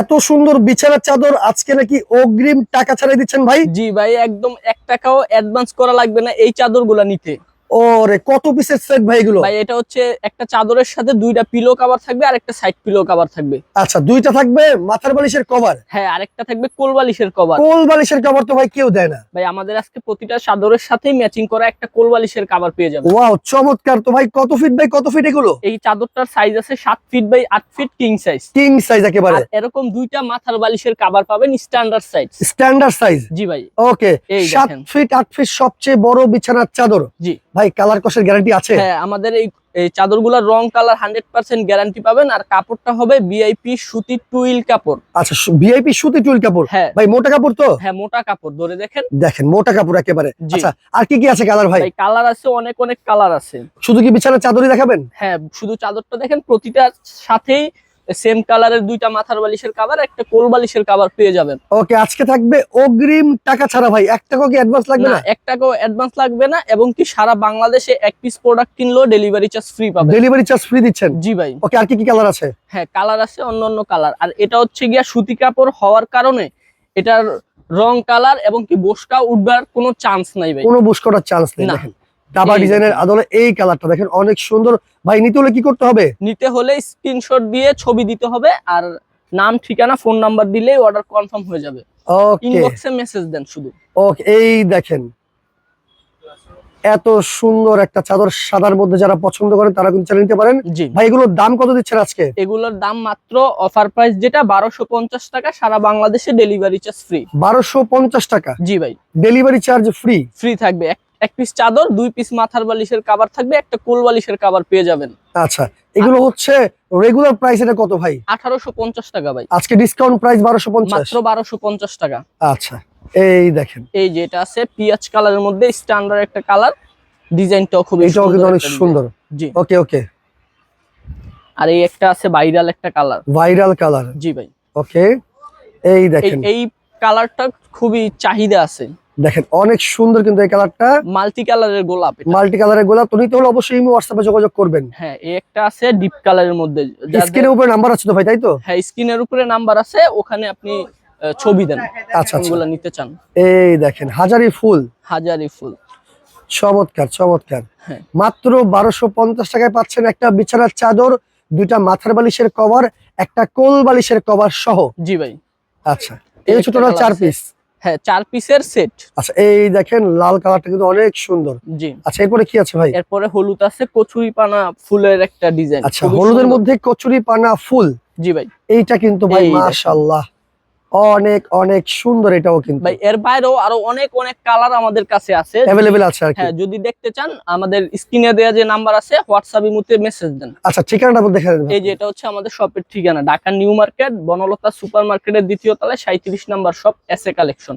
এত সুন্দর বিছানার চাদর, আজকে নাকি অগ্রিম টাকা ছাড়াই দিচ্ছেন ভাই? জি ভাই, একদম এক টাকাও অ্যাডভান্স করা লাগবে না এই চাদরগুলা নিতে। ওরে কত পিসের সেট ভাই এগুলো? ভাই এটা হচ্ছে একটা চাদরের সাথে দুইটা পিলো কভার থাকবে আর একটা সাইড পিলো কভার থাকবে। আচ্ছা দুইটা থাকবে মাথার বালিশের কভার হ্যাঁ আরেকটা থাকবে কভার কোল বালিশের কভার তো ভাই কেউ দেয় না। ভাই আমাদের আজকে প্রতিটা চাদরের সাথেই ম্যাচিং করা একটা কভার পেয়ে যাবে ওয়াও চমৎকার তো ভাই কত ফিট বাই কত ফিট এগুলো? এই চাদরটার সাইজ আছে সাত ফিট বাই আট feet king size king size একেবারে। এরকম দুইটা মাথার বালিশের কভার পাবেন স্ট্যান্ডার্ড সাইজ স্ট্যান্ডার্ড সাইজ জি ভাই। ওকে এই সাত দেখেন। ফিট আট ফিট সবচেয়ে বড় বিছানার চাদর। জি। ভাই কালার কষের গ্যারান্টি আছে? হ্যাঁ আমাদের এই এই চাদরগুলোর রং কালার হান্ড্রেড পার্সেন্ট গ্যারান্টি পাবেন। আর কাপড়টা হবে বিআইপি সুতি টুইল কাপড়। আচ্ছা ভিআইপি সুতি চুল কাপড়? হ্যাঁ। ভাই মোটা কাপড় তো? হ্যাঁ মোটা কাপড় ধরে দেখেন। দেখেন মোটা কাপড় একেবারে। আচ্ছা আর কি কি আছে কালার ভাই? ভাই কালার আছে অনেক অনেক কালার আছে। শুধু কি বিছানার চাদরই দেখাবেন? হ্যাঁ শুধু চাদরটা দেখেন প্রতিটা সাথেই সেম কালারের দুইটা মাথার বালিশের কাভার একটা কোল বালিশের কাভার পেয়ে যাবেন। ওকে আজকে থাকবে অগ্রিম টাকা ছাড়া ভাই। এক টাকা কি অ্যাডভান্স লাগবে না এক টাকাও অ্যাডভান্স লাগবে না এবং কি সারা বাংলাদেশে এক পিস প্রোডাক্ট কিনলেও ডেলিভারি চার্জ ফ্রি পাবেন। ডেলিভারি চার্জ ফ্রি দিচ্ছেন? জি ভাই। ওকে আর কি কি কালার আছে? হ্যাঁ কালার আছে অন্য অন্য কালার আর এটা হচ্ছে গিয়া সুতি কাপড় হওয়ার কারণে এটার রং কালার এবং কি বসকা উঠবার কোনো চান্স নাই ভাই। কোনো করার চান্স নেই ডাবা ডিজাইনের আদলে এই কালারটা দেখেন অনেক সুন্দর। ভাই নিতে হলে কি করতে হবে? নিতে হলে স্ক্রিনশট দিয়ে ছবি দিতে হবে আর নাম ঠিকানা ফোন নাম্বার দিলেই অর্ডার কনফার্ম হয়ে যাবে। ওকে ইনবক্সে মেসেজ দেন শুধু। ওকে এই দেখেন। এত সুন্দর একটা চাদর সাদার মধ্যে যারা পছন্দ করেন তারা কিন্তু চালিয়ে নিতে পারেন। জি। ভাই এগুলোর দাম কত দিচ্ছেন আজকে? এগুলোর দাম মাত্র অফার প্রাইস যেটা বারোশো পঞ্চাশ টাকা সারা বাংলাদেশে ডেলিভারি চার্জ ফ্রি বারোশো পঞ্চাশ টাকা? জি ভাই। ডেলিভারি চার্জ ফ্রি ফ্রি থাকবে এক- এক পিস চাদর দুই পিস মাথার বালিশের কাবার থাকবে একটা কোল বালিশের কাবার পেয়ে যাবেন। আচ্ছা এগুলো হচ্ছে রেগুলার প্রাইস এটা কত ভাই? আঠারোশো পঞ্চাশ টাকা ভাই। আজকে ডিসকাউন্ট প্রাইস বারোশো পঞ্চাশ। মাত্র বারোশো পঞ্চাশ টাকা। আচ্ছা এই দেখেন। এই যে এটা আছে পিয়াজ কালারের মধ্যে স্ট্যান্ডার্ড একটা কালার ডিজাইনটাও খুব এটাও কিন্তু অনেক সুন্দর। জি। ওকে ওকে আর এই একটা আছে ভাইরাল একটা কালার ভাইরাল কালার জি ভাই। ওকে এই দেখেন। এই কালারটা খুবই চাহিদা আছে। দেখেন অনেক সুন্দর কিন্তু এই কালারটা। মাল্টি কালারের গোলাপ। মাল্টি কালারের গোলাপ। তো নিতে হলে অবশ্যই হোয়াটসঅ্যাপে যোগাযোগ করবেন। হ্যাঁ এই একটা আছে ডিপ কালারের মধ্যে। স্ক্রিনের উপরে নাম্বার আছে তো ভাই তাই তো? হ্যাঁ স্ক্রিনের উপরে নাম্বার আছে ওখানে আপনি ছবি দেন। আচ্ছা আচ্ছা। নিতে চান। এই দেখেন হাজারি ফুল। হাজারি ফুল। চমৎকার চমৎকার। হ্যাঁ। মাত্র বারোশো পঞ্চাশ টাকায় পাচ্ছেন একটা বিছানার চাদর দুইটা মাথার বালিশের কভার একটা কোল বালিশের কভার সহ। জি ভাই। আচ্ছা এই একটা ছোট টোটাল colour চার পিস হ্যাঁ চার পিসের সেট আচ্ছা এই দেখেন লাল কালারটা কিন্তু অনেক সুন্দর। জি। আচ্ছা এরপরে কি আছে ভাই? এরপরে হলুদ আছে কচুরি পানা ফুলের একটা ডিজাইন আচ্ছা হলুদের মধ্যে কচুরি পানা ফুল। জি ভাই। এইটা কিন্তু ভাই মাসাল্লাহ। মাশাআল্লাহ। অনেক অনেক সুন্দর এটাও কিন্তু। ভাই এর বাইরেও আরও অনেক অনেক কালার আমাদের কাছে আছে। अवेलेबल আছে আর কি। হ্যাঁ যদি দেখতে চান আমাদের স্ক্রিনে দেয়া যে নাম্বার আছে হোয়াটসঅ্যাপ ইমুতে মেসেজ দেন। আচ্ছা ঠিকানাটা দেখে দেন এই যে এটা হচ্ছে আমাদের শপের ঠিকানা ঢাকা নিউ মার্কেট বনলতা সুপারমার্কেটের দ্বিতীয় তলায় সাঁত্রিশ নাম্বার শপ এসএ কালেকশন